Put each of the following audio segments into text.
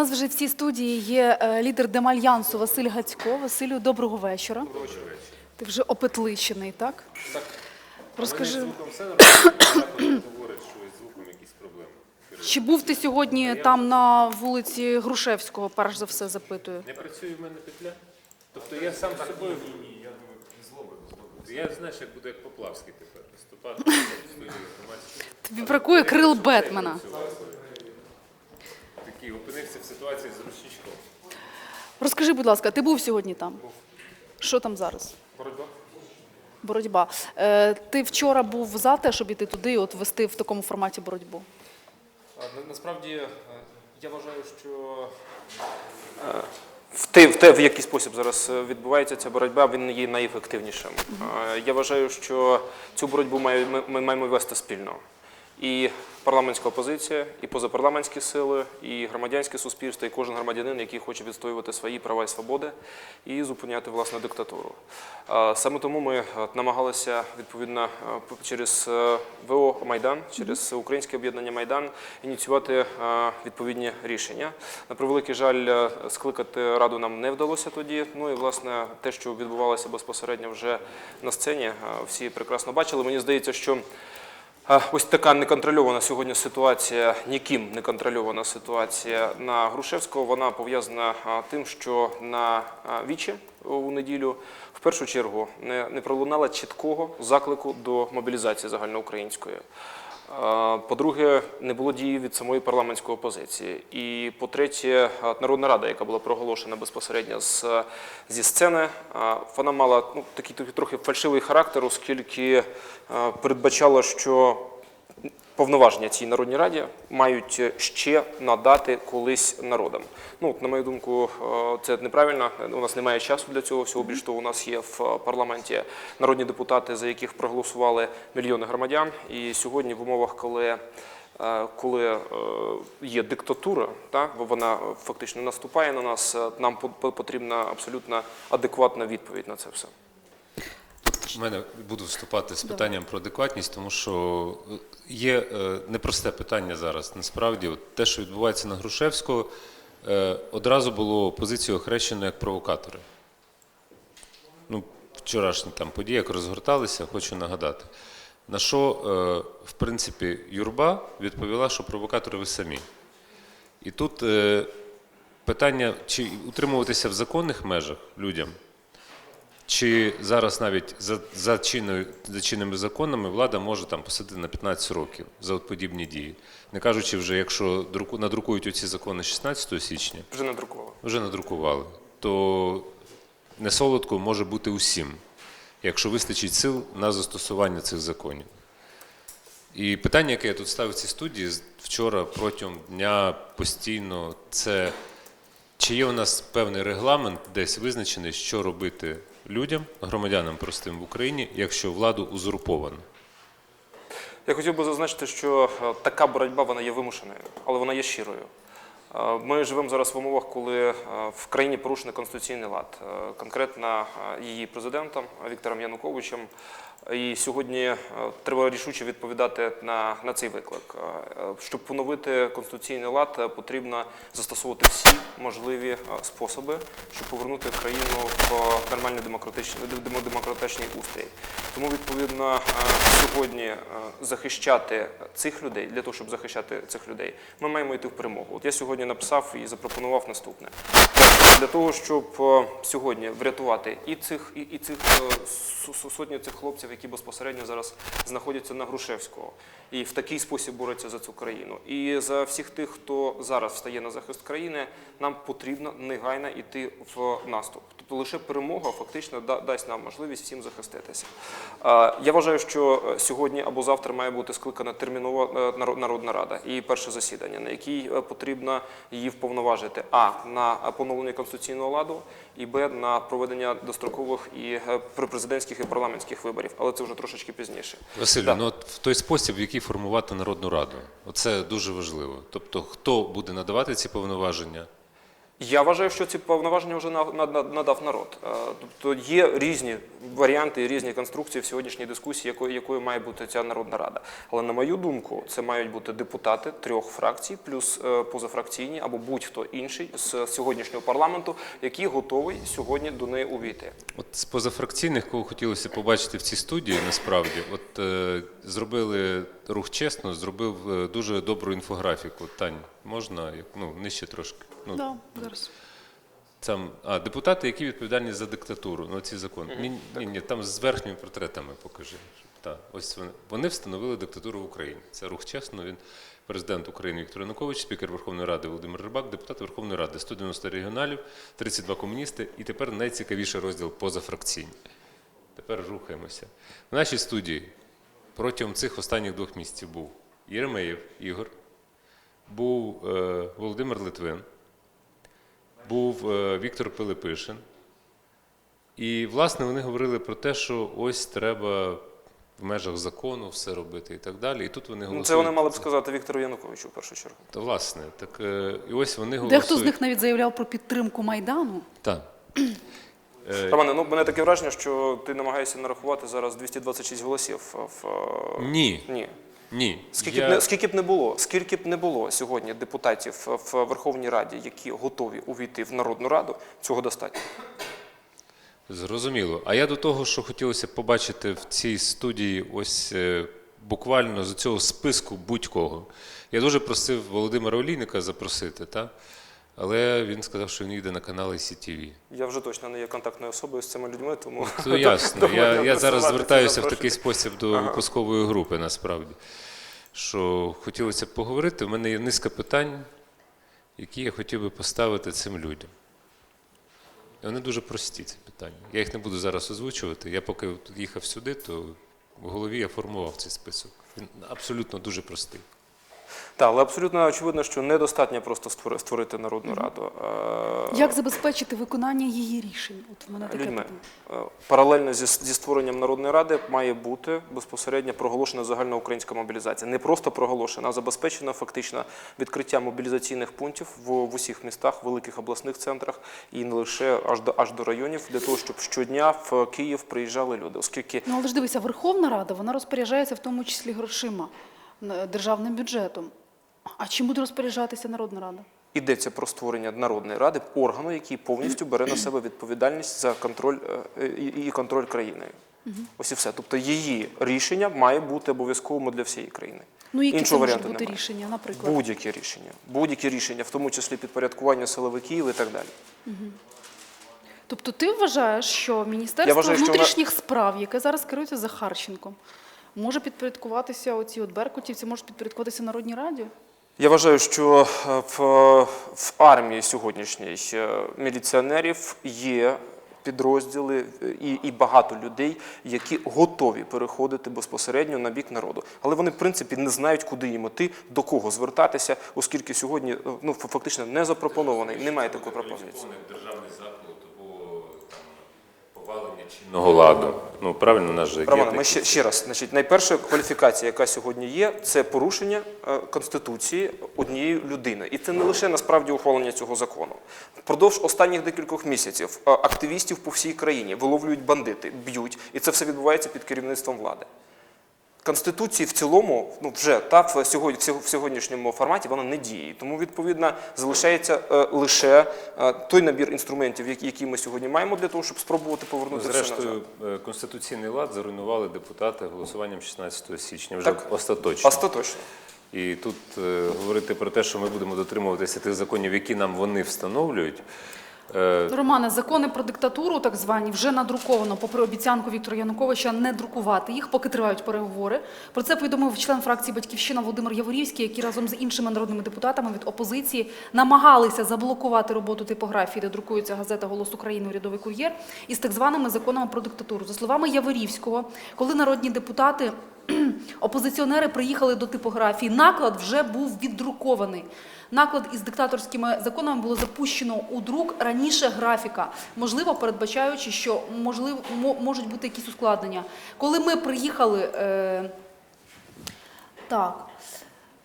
нас вже в цій студії є е, лідер Демальянсу Василь Гацько. Василю, доброго вечора. Доброго вечора. Ти вже опетлищений, так? Так. Розкажи, з звуком все нормально, говорить, що із звуком якісь проблеми. чи був ти сьогодні там на вулиці Грушевського, перш за все запитую. Не працює в мене петля? Тобто я сам з собою... Я знаєш, як буду як Поплавський тепер. Тобі бракує крил Бетмена. Такий опинився в ситуації з ручничком. Розкажи, будь ласка, ти був сьогодні там? Що там зараз? Боротьба? Боротьба. Е, ти вчора був за те, щоб іти туди і от вести в такому форматі боротьбу? На- Насправді е, я вважаю, що е, в те, в те, в який спосіб зараз е, відбувається ця боротьба, він є найефективнішим. Е, Я вважаю, що цю боротьбу має- ми, ми маємо вести спільно. І парламентська опозиція, і позапарламентські сили, і громадянське суспільство, і кожен громадянин, який хоче відстоювати свої права і свободи і зупиняти власне диктатуру. Саме тому ми е, намагалися відповідно е, через е, ВО Майдан, через Українське об'єднання Майдан ініціювати відповідні рішення. На превеликий жаль, скликати раду нам не вдалося тоді. Ну і власне те, що відбувалося безпосередньо вже на сцені, всі прекрасно бачили. Мені здається, що Ось така неконтрольована сьогодні ситуація, ніким не контрольована ситуація на Грушевського. Вона пов'язана тим, що на вічі у неділю в першу чергу не, пролунало чіткого заклику до мобілізації загальноукраїнської. По-друге, не було дії від самої парламентської опозиції. І по-третє, Народна рада, яка була проголошена безпосередньо з, зі сцени, вона мала ну, такий трохи- фальшивий характер, оскільки передбачала, що повноваження цій Народній Раді мають ще надати колись народам. Ну, на мою думку, е, це неправильно. У нас немає часу для цього всього. Більш того, у нас є в парламенті народні депутати, за яких проголосували мільйони громадян. І сьогодні в умовах, коли е, коли е, є диктатура, так, вона фактично наступає на нас, е, нам по- потрібна абсолютно адекватна відповідь на це все. У мене буду вступати з питанням про адекватність, тому що е, є е, непросте питання зараз. Насправді, от те, що відбувається на Грушевського, е, одразу було позицію охрещено як провокатори. Ну, вчорашні там події, як розгорталися, хочу нагадати. На що, в принципі, юрба відповіла, що провокатори ви самі. І тут питання, чи утримуватися в законних межах людям, чи зараз навіть за, за, чинною, за чинними законами влада може там посадити на 15 років за от подібні дії? Не кажучи вже, якщо друку, надрукують оці закони 16 січня, Вже надрукували. вже надрукували, то не солодко може бути усім, якщо вистачить сил на застосування цих законів. І питання, яке я тут ставив в цій студії вчора протягом дня постійно, це чи є у нас певний регламент десь визначений, що робити людям, громадянам простим в Україні, якщо владу узурповано? Я хотів би зазначити, що е, така боротьба вона є вимушеною, але вона є щирою. Е, Ми живемо зараз в умовах, коли е, в країні порушений конституційний лад, конкретно її президентом Віктором Януковичем. І сьогодні е, треба рішуче відповідати на, на цей виклик. Е, Щоб поновити конституційний лад, е, потрібно застосовувати всі можливі способи, щоб повернути країну в нормальний демократичний демократичний устрій. Тому відповідно сьогодні захищати цих людей для того, щоб захищати цих людей, ми маємо йти в перемогу. От я сьогодні написав і запропонував наступне. Для того, щоб сьогодні врятувати і цих, і, і цих сотні цих хлопців, які безпосередньо зараз знаходяться на Грушевського, і в такий спосіб борються за цю країну. І за всіх тих, хто зараз встає на захист країни, нам потрібно негайно йти в наступ. Тобто лише перемога фактично да- дасть нам можливість всім захиститися. Я вважаю, що е, сьогодні або завтра має бути скликана термінова е, народна рада і перше засідання, на якій е, потрібно її вповноважити а на поновлення конституційного ладу, і б на проведення дострокових і президентських і парламентських виборів. Але це вже трошечки пізніше. Василю, Да. ну от в той спосіб, в який формувати Народну Раду, оце дуже важливо. Тобто, хто буде надавати ці повноваження, Я вважаю, що ці повноваження вже на- на- на- надав народ. Е, Тобто є різні варіанти, різні конструкції в сьогоднішній дискусії, якою, якою має бути ця народна рада. Але на мою думку, це мають бути депутати трьох фракцій, плюс е, позафракційні або будь-хто інший з сьогоднішнього парламенту, який готовий сьогодні до неї увійти. От з позафракційних, кого хотілося побачити в цій студії, насправді, от е, зробили рух чесно, зробив е, дуже добру інфографіку. Тань, можна ну нижче трошки. Ну Да, зараз. там а депутати, які відповідальні за диктатуру. Ну ці закони. Ні, ні, ні, там з верхніми портретами покажи. Так, ось вони. Вони встановили диктатуру в Україні. Це рух чесно. Він президент України Віктор Янукович, спікер Верховної Ради Володимир Рибак, депутат Верховної Ради, 190 регіоналів, 32 комуністи. І тепер найцікавіший розділ позафракційні. Тепер рухаємося. В нашій студії протягом цих останніх двох місяців був Єремеєв Ігор, був е, Володимир Литвин, був е, Віктор Пилипишин. І, власне, вони говорили про те, що ось треба в межах закону все робити і так далі. І тут вони Ну, голосують. це вони мали б сказати Віктору Януковичу в першу чергу. Та, власне, так е, і ось вони голосують. Дехто з них навіть заявляв про підтримку Майдану. Так. Е, Романе, ну мене таке враження, що ти намагаєшся нарахувати зараз 226 голосів. В е, Ні. ні. Ні. Скільки, я... б не, скільки б не було, скільки б не було сьогодні депутатів в Верховній Раді, які готові увійти в Народну Раду, цього достатньо. Зрозуміло. А я до того, що хотілося б побачити в цій студії, ось е, буквально з цього списку будь-кого. Я дуже просив Володимира Олійника запросити, та? Але він сказав, що він їде на канал ICTV. Я вже точно не є контактною особою з цими людьми, тому То ясно. Я, я зараз звертаюся в такий спосіб до Ага. випускової групи, насправді. Що хотілося б поговорити. У мене є низка питань, які я хотів би поставити цим людям. І вони дуже прості, ці питання. Я їх не буду зараз озвучувати. Я поки їхав сюди, то в голові я формував цей список. Він абсолютно дуже простий. Так, але абсолютно очевидно, що недостатньо просто створи- створити Народну Раду. Як забезпечити виконання її рішень? От в мене таке людьми. питання. Е, Паралельно зі, зі створенням Народної Ради має бути безпосередньо проголошена загальноукраїнська мобілізація. Не просто проголошена, а забезпечена фактично відкриття мобілізаційних пунктів в, в усіх містах, великих обласних центрах і не лише аж до аж до районів, для того, щоб щодня в Київ приїжджали люди, оскільки Ну але ж дивися, Верховна Рада вона розпоряджається в тому числі грошима, державним бюджетом. А чим буде розпоряджатися Народна Рада? Йдеться про створення народної ради, органу, який повністю бере на себе відповідальність за контроль е, і контроль країною. Ось і все. Тобто її рішення має бути обов'язковим для всієї країни. Ну які це Іншого можуть варіанту бути немає. рішення, наприклад? Будь-які рішення, будь-які рішення, в тому числі підпорядкування силовиків і так далі. Тобто ти вважаєш, що Міністерство вважаю, що внутрішніх справ, яке зараз керується Захарченком, може підпорядкуватися оці от беркутівці, може підпорядкуватися Народній Раді? Я вважаю, що е, в, в армії сьогоднішній е, міліціонерів є підрозділи е, і, і багато людей, які готові переходити безпосередньо на бік народу. Але вони, в принципі, не знають, куди їм іти, до кого звертатися, оскільки сьогодні ну, фактично не запропонований, немає такої пропозиції. Повалення чинного ладу. Ну, правильно, наш же Роман, ми ще, ще раз, значить, найперша кваліфікація, яка сьогодні є, це порушення е, конституції однієї людини, і це не лише насправді ухвалення цього закону. Впродовж останніх декількох місяців е, активістів по всій країні виловлюють бандити, б'ють, і це все відбувається під керівництвом влади. Конституції в цілому, ну вже та в сьогодні в сьогоднішньому форматі вона не діє. Тому відповідно залишається е, лише е, той набір інструментів, які, які ми сьогодні маємо для того, щоб спробувати повернути все назад. Зрештою, е, конституційний лад зруйнували депутати голосуванням 16 січня. Вже Так. остаточно. Остаточно. І тут е, говорити про те, що ми будемо дотримуватися тих законів, які нам вони встановлюють. Е, Романе, закони про диктатуру, так звані, вже надруковано, попри обіцянку Віктора Януковича не друкувати їх, поки тривають переговори. Про це повідомив член фракції Батьківщина Володимир Яворівський, який разом з іншими народними депутатами від опозиції намагалися заблокувати роботу типографії, де друкується газета Голос України урядовий кур'єр, із так званими законами про диктатуру. За словами Яворівського, коли народні депутати. Опозиціонери приїхали до типографії. Наклад вже був віддрукований. Наклад із диктаторськими законами було запущено у друк раніше графіка, можливо, передбачаючи, що можливо можуть бути якісь ускладнення. Коли ми приїхали, е, так.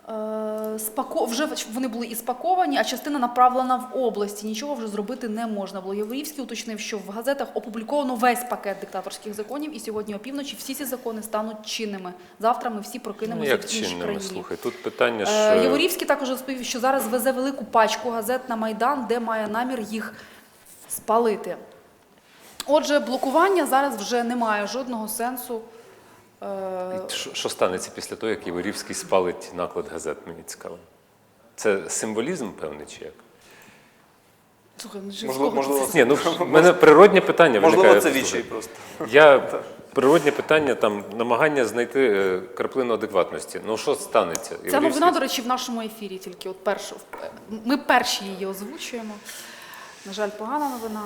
Е, спако... Вже вони були і спаковані, а частина направлена в області. Нічого вже зробити не можна було. Яворівський уточнив, що в газетах опубліковано весь пакет диктаторських законів, і сьогодні опівночі всі ці закони стануть чинними. Завтра ми всі Ну, прокинемося як в чинними, країні. слухай, тут питання ж... Е, е, Яворівський також розповів, що зараз везе велику пачку газет на Майдан, де має намір їх спалити. Отже, блокування зараз вже не має жодного сенсу. Е, Що, що станеться після того, як Єворівський спалить наклад газет, мені цікаво. Це символізм певний чи як? Слухай, ну, Можливо, можливо, це? Ні, ну в мене природнє питання Можливо, виникає. це Послухай, вічай просто. Я природнє питання, там намагання знайти е, краплину адекватності. Ну що станеться? Ця Єворівський- новина, до речі, в нашому ефірі тільки от першу. Ми перші її озвучуємо. На жаль, погана новина,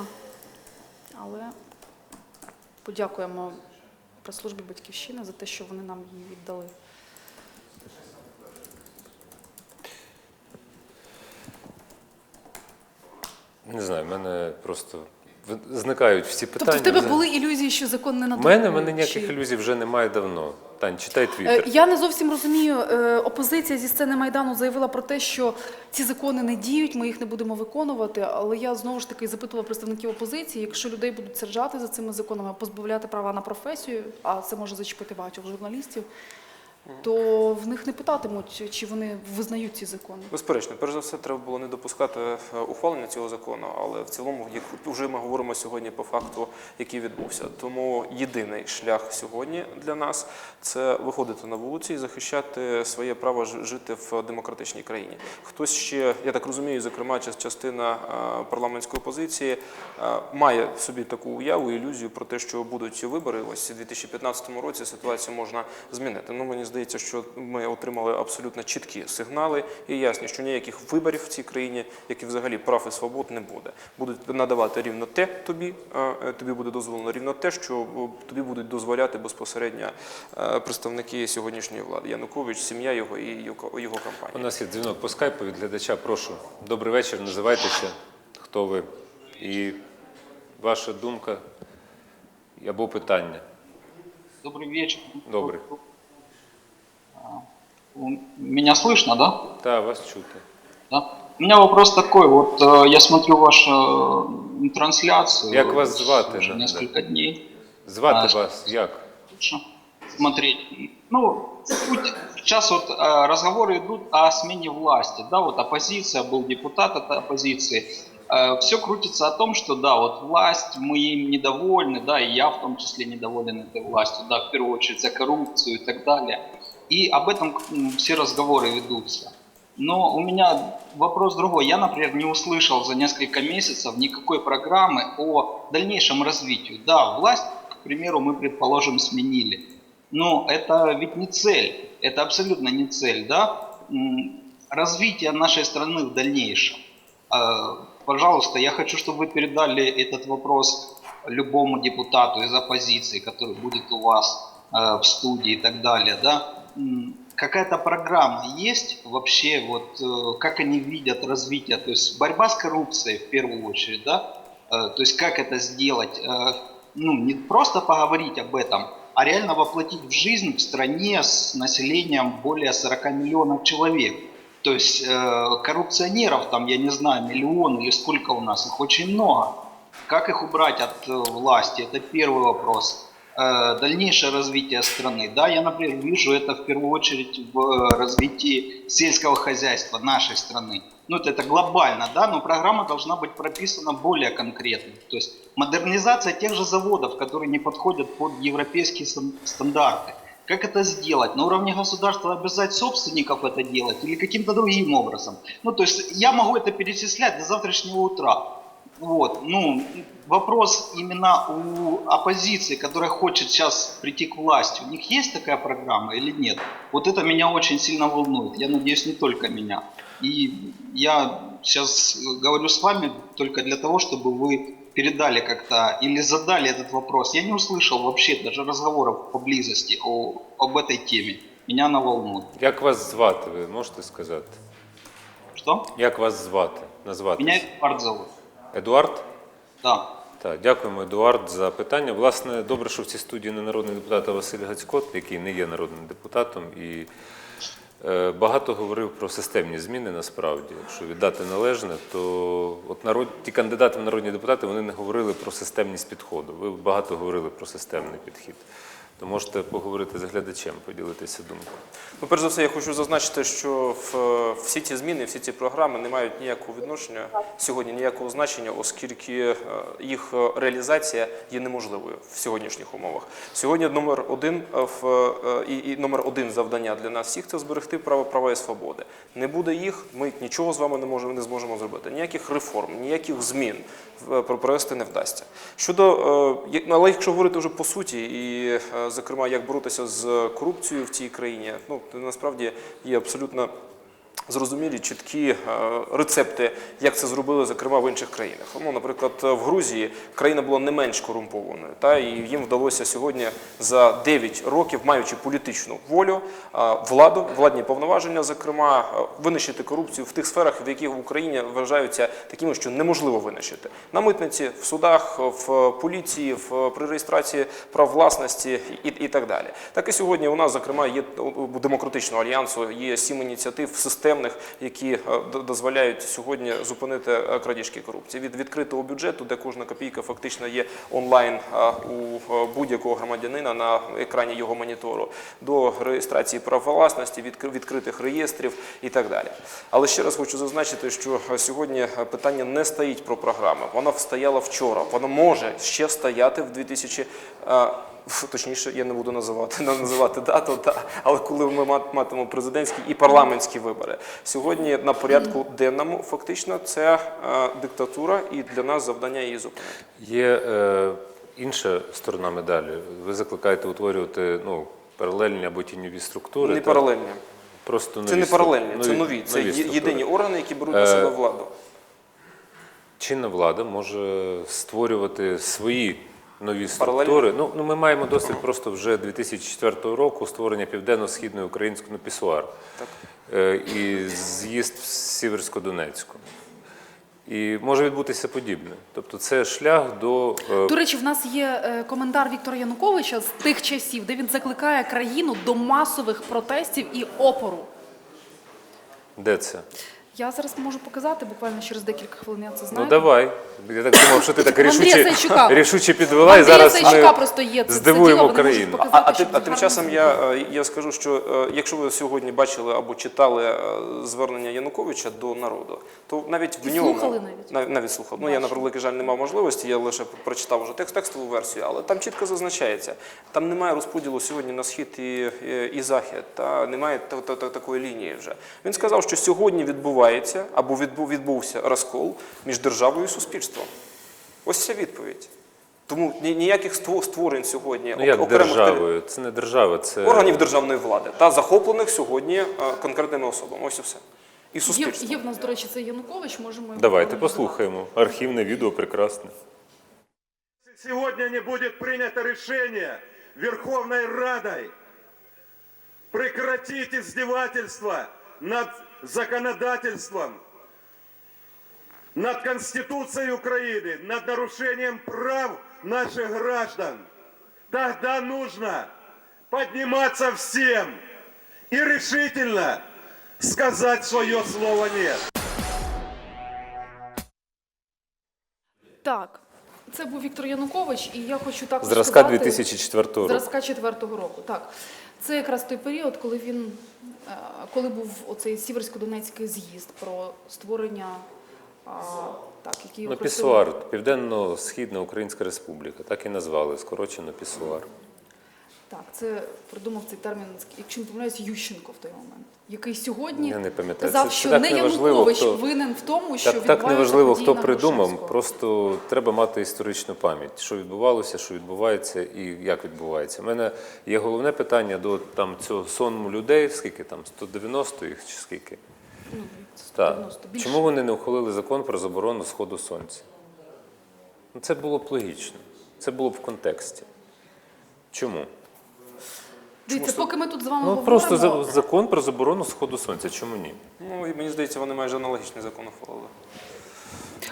але подякуємо прес-службі Батьківщини за те, що вони нам її віддали. Не знаю, в мене просто зникають всі питання. Тобто в тебе були ілюзії, що закон не У мене, мене ніяких Чи- ілюзій вже немає давно. Тань, читай Е, твіттер. Я не зовсім розумію. е, Опозиція зі сцени Майдану заявила про те, що ці закони не діють, ми їх не будемо виконувати. Але я знову ж таки запитувала представників опозиції, якщо людей будуть саджати за цими законами, позбавляти права на професію, а це може зачепити багатьох журналістів, то в них не питатимуть, чи вони визнають ці закони. Безперечно, перш за все, треба було не допускати е, ухвалення цього закону, але в цілому, як вже ми говоримо сьогодні по факту, який відбувся. Тому єдиний шлях сьогодні для нас це виходити на вулиці і захищати своє право жити в демократичній країні. Хтось ще, я так розумію, зокрема, част- частина е, парламентської опозиції е, має в собі таку уяву, ілюзію про те, що будуть вибори. Ось у 2015 році ситуацію можна змінити. Ну мені здається, що ми отримали абсолютно чіткі сигнали і ясні, що ніяких виборів в цій країні, як і взагалі прав і свобод, не буде. Будуть надавати рівно те тобі, е, тобі буде дозволено рівно те, що е, тобі будуть дозволяти безпосередньо е, представники сьогоднішньої влади. Янукович, сім'я його і його його У нас є дзвінок по скайпу від глядача. Прошу. Добрий вечір, називайтеся, хто ви. І ваша думка або питання. Добрый вечер. Добрый. У- Меня слышно, да? Та, вас чути. Да. У меня вопрос такой. Вот э, я смотрю вашу э, трансляцию. Як вас звати, Уже да, несколько дней. Звати А, вас як? Лучше смотреть. Ну, суть. Сейчас вот э, разговоры идут о смене власти. Да, вот оппозиция, был депутат от оппозиции. все крутится о том, что да, вот власть, мы им недовольны, да, и я в том числе недоволен этой властью, да, в первую очередь за коррупцию и так далее. И об этом все разговоры ведутся. Но у меня вопрос другой. Я, например, не услышал за несколько месяцев никакой программы о дальнейшем развитии. Да, власть, к примеру, мы, предположим, сменили. Но это ведь не цель. Это абсолютно не цель, да? Развитие нашей страны в дальнейшем. Э, Пожалуйста, я хочу, чтобы вы передали этот вопрос любому депутату из оппозиции, который будет у вас э, в студии и так далее, да? Какая-то программа есть вообще, вот э, как они видят развитие, то есть борьба с коррупцией в первую очередь, да? Э, То есть как это сделать? Э, Ну, не просто поговорить об этом, а реально воплотить в жизнь в стране с населением более 40 миллионов человек. То есть коррупционеров там, я не знаю, миллион или сколько у нас, их очень много. Как их убрать от власти? Это первый вопрос. Э, дальнейшее развитие страны. Да, я, например, вижу это в первую очередь в э, развитии сельского хозяйства нашей страны. Ну, это, это глобально, да, но программа должна быть прописана более конкретно. То есть модернизация тех же заводов, которые не подходят под европейские стандарты. Как это сделать? На уровне государства обязать собственников это делать или каким-то другим образом? Ну, то есть я могу это перечислять до завтрашнего утра. Вот, ну, вопрос именно у оппозиции, которая хочет сейчас прийти к власти, у них есть такая программа или нет? Вот это меня очень сильно волнует. Я надеюсь, не только меня. И я сейчас говорю с вами только для того, чтобы вы передали как-то или задали этот вопрос. Я не услышал вообще даже разговоров поблизости о, об этой теме. Меня она волнует. Як вас звати, ви можете сказати? Что? Як вас звати? Назвати? Меня Эдуард зовут. Едуард? Да. Так, дякуємо, Едуард, за питання. Власне, добре, що в цій студії не народний депутат, а Василь Гацько, який не є народним депутатом. І е, багато говорив про системні зміни насправді. Якщо віддати належне, то от народ, ті кандидати в народні депутати вони не говорили про системність підходу. Ви багато говорили про системний підхід. То можете поговорити з глядачем, поділитися думкою. Ну, перш за все, я хочу зазначити, що в, всі ці зміни, всі ці програми не мають ніякого відношення сьогодні, ніякого значення, оскільки е, їх е, реалізація є неможливою в сьогоднішніх умовах. Сьогодні номер один е, в е, і, і номер один завдання для нас всіх це зберегти право права і свободи. Не буде їх, ми нічого з вами не можемо не зможемо зробити. Ніяких реформ, ніяких змін е, провести не вдасться. Щодо е, але якщо говорити вже по суті, і е, зокрема як боротися з корупцією в цій країні, ну насправді є абсолютно. Зрозумілі чіткі е, рецепти, як це зробили, зокрема в інших країнах. Ну, наприклад, в Грузії країна була не менш корумпованою, та і їм вдалося сьогодні за 9 років, маючи політичну волю, е, владу, владні повноваження, зокрема, е, винищити корупцію в тих сферах, в яких в Україні вважаються такими, що неможливо винищити на митниці, в судах, в поліції, в при реєстрації прав власності і, і так далі. Так і сьогодні у нас, зокрема, є у демократичного альянсу є сім ініціатив системних, які е, дозволяють сьогодні зупинити е, крадіжки корупції від відкритого бюджету, де кожна копійка фактично є онлайн е, у будь-якого громадянина на екрані його монітору, до реєстрації прав власності, відкри- відкритих реєстрів і так далі. Але ще раз хочу зазначити, що сьогодні питання не стоїть про програми. Вона стояла вчора. Вона може ще стояти в 2000 е, Фу, Точніше, я не буду називати, не називати дату, та, але коли ми мат- матимемо президентські і парламентські вибори. Сьогодні на порядку денному фактично це е, диктатура, і для нас завдання її зупинити. Є е, інша сторона медалі. Ви закликаєте утворювати ну, паралельні або тіньові структури. Не та- паралельні. Просто Це не паралельні, це нові. Це структури. єдині органи, які беруть на Е, себе владу. Чинна влада може створювати свої нові структури. Ну, ну ми маємо досвід просто вже 2004 року створення південно-східної української ну, пісуар Е, і з'їзд в Сіверсько-Донецьку. І може відбутися подібне. Тобто це шлях до е, До речі, в нас є е, коментар Віктора Януковича з тих часів, де він закликає країну до масових протестів і опору. де це? Я зараз можу показати буквально через декілька хвилин. Я це знаю. Ну давай. Я так думав, що ти так рішуче, рішуче підвела, і зараз ми просто є це- це здивуємо діло, країну. показати. А, а, тим, а тим часом я, е, я скажу, що е, якщо ви сьогодні бачили або читали е, звернення Януковича до народу, то навіть в І ньому слухали навіть? Нав- навіть слухав. Ну я на превеликий жаль не мав можливості. Я лише прочитав вже текст текстову версію, але там чітко зазначається. Там немає розподілу сьогодні на схід і, і, і захід, та немає та, та, та- такої лінії вже. Він сказав, що сьогодні відбувається або відбувся розкол між державою і суспільством. Ось ця відповідь. Тому ніяких створень сьогодні Ну як окремих державою? Це не держава, це органів державної влади та захоплених сьогодні е, конкретними особами. Ось і все. І Є, суспільство. є в нас, до речі, цей Янукович, можемо Давайте послухаємо. Архівне відео прекрасне. Сегодня не будет принято решение Верховной Радой прекратить издевательство над законодательством, над Конституцией Украины, над нарушением прав наших граждан. Тогда нужно подниматься всем и решительно сказать свое слово «нет». Так, це був Віктор Янукович, і я хочу також Зразка сказати... 2004 року. Зразка четвертого року, так. Це якраз той період, коли він, е, коли був оцей Сіверсько-Донецький з'їзд про створення, так, який Ну, Пісуар, Південно-Східна Українська Республіка, так і назвали, скорочено Пісуар. Так, це придумав цей термін, якщо не помиляюсь, Ющенко в той момент, який сьогодні Я не пам'ятаю. казав, Це- що так не Янукович хто- винен в тому, що Так, так неважливо, хто придумав, просто треба мати історичну пам'ять, що відбувалося, що відбувається і як відбувається. У мене є головне питання до там цього сонму людей, скільки там 190 їх чи скільки? Ну, Так. більше. Чому вони не ухвалили закон про заборону сходу сонця? Ну, це було б логічно. Це було б в контексті. Чому? Дивіться, поки ми тут з вами Ну говоримо, просто за- закон про заборону сходу сонця. Чому ні? Ну і мені здається, вони майже аналогічний закон ухвалили.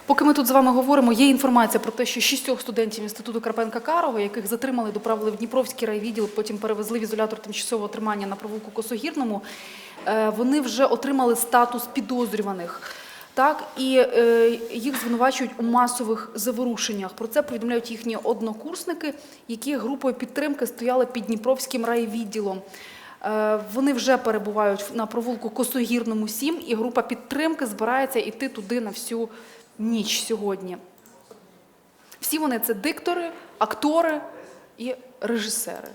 Поки ми тут з вами говоримо, є інформація про те, що шістьох студентів інституту Карпенка Карого, яких затримали, доправили в Дніпровський райвідділ, потім перевезли в ізолятор тимчасового тримання на провулку Косогірному, е, вони вже отримали статус підозрюваних. Так, і е, їх звинувачують у масових заворушеннях. Про це повідомляють їхні однокурсники, які групою підтримки стояли під Дніпровським райвідділом. Е, Вони вже перебувають на провулку Косогірному 7, і група підтримки збирається йти туди на всю ніч сьогодні. Всі вони це диктори, актори і режисери.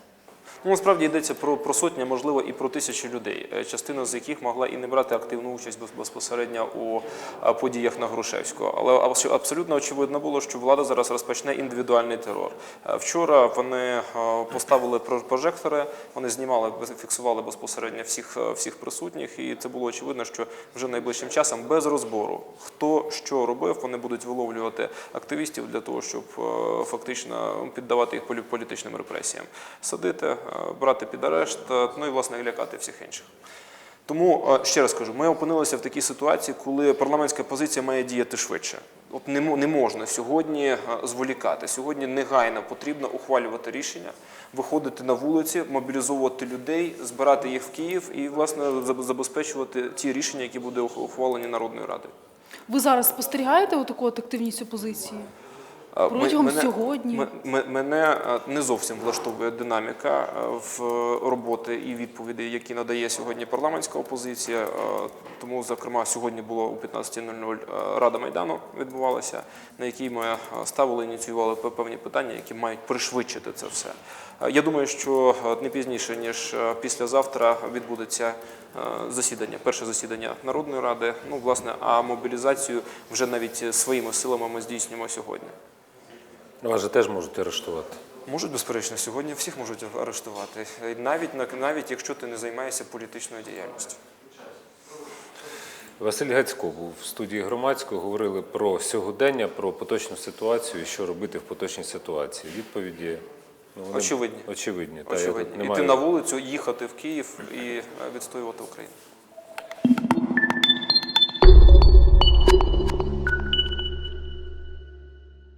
Ну, насправді йдеться про, про сотні, можливо, і про тисячі людей, е, частина з яких могла і не брати активну участь без- безпосередньо у е, подіях на Грушевського. Але абсолютно очевидно було, що влада зараз розпочне індивідуальний терор. Е, Вчора вони поставили про- прожектори, вони знімали, фіксували безпосередньо всіх, всіх присутніх, і це було очевидно, що вже найближчим часом без розбору, хто що робив, вони будуть виловлювати активістів для того, щоб фактично піддавати їх полі- політичним репресіям, садити, брати під арешт, е, ну і власне лякати всіх інших. Тому е, ще раз кажу, ми опинилися в такій ситуації, коли парламентська позиція має діяти швидше. От не, можна сьогодні е, зволікати. Сьогодні негайно потрібно ухвалювати рішення, виходити на вулиці, мобілізовувати людей, збирати їх в Київ і власне заб- забезпечувати ті рішення, які будуть ух- ухвалені Народною радою. Ви зараз спостерігаєте таку от активність опозиції? Протягом мене- сьогодні? Мене е, не зовсім влаштовує динаміка е, в роботи і відповідей, які надає сьогодні парламентська опозиція. Е, Тому, зокрема, сьогодні було о 15.00 е, Рада Майдану відбувалася, на якій ми ставили, ініціювали пе- певні питання, які мають пришвидшити це все. Я думаю, що не пізніше ніж післязавтра відбудеться засідання, перше засідання Народної ради. Ну, власне, а мобілізацію вже навіть своїми силами ми здійснюємо сьогодні. Вас же теж можуть арештувати. Можуть, безперечно, сьогодні всіх можуть арештувати, навіть навіть якщо ти не займаєшся політичною діяльністю. Василь Гацько був в студії громадського, говорили про сьогодення, про поточну ситуацію і що робити в поточній ситуації. Відповіді ну, вони Очевидні. очевидні. Та, я тут не іти маю- на вулицю, їхати в Київ і відстоювати Україну.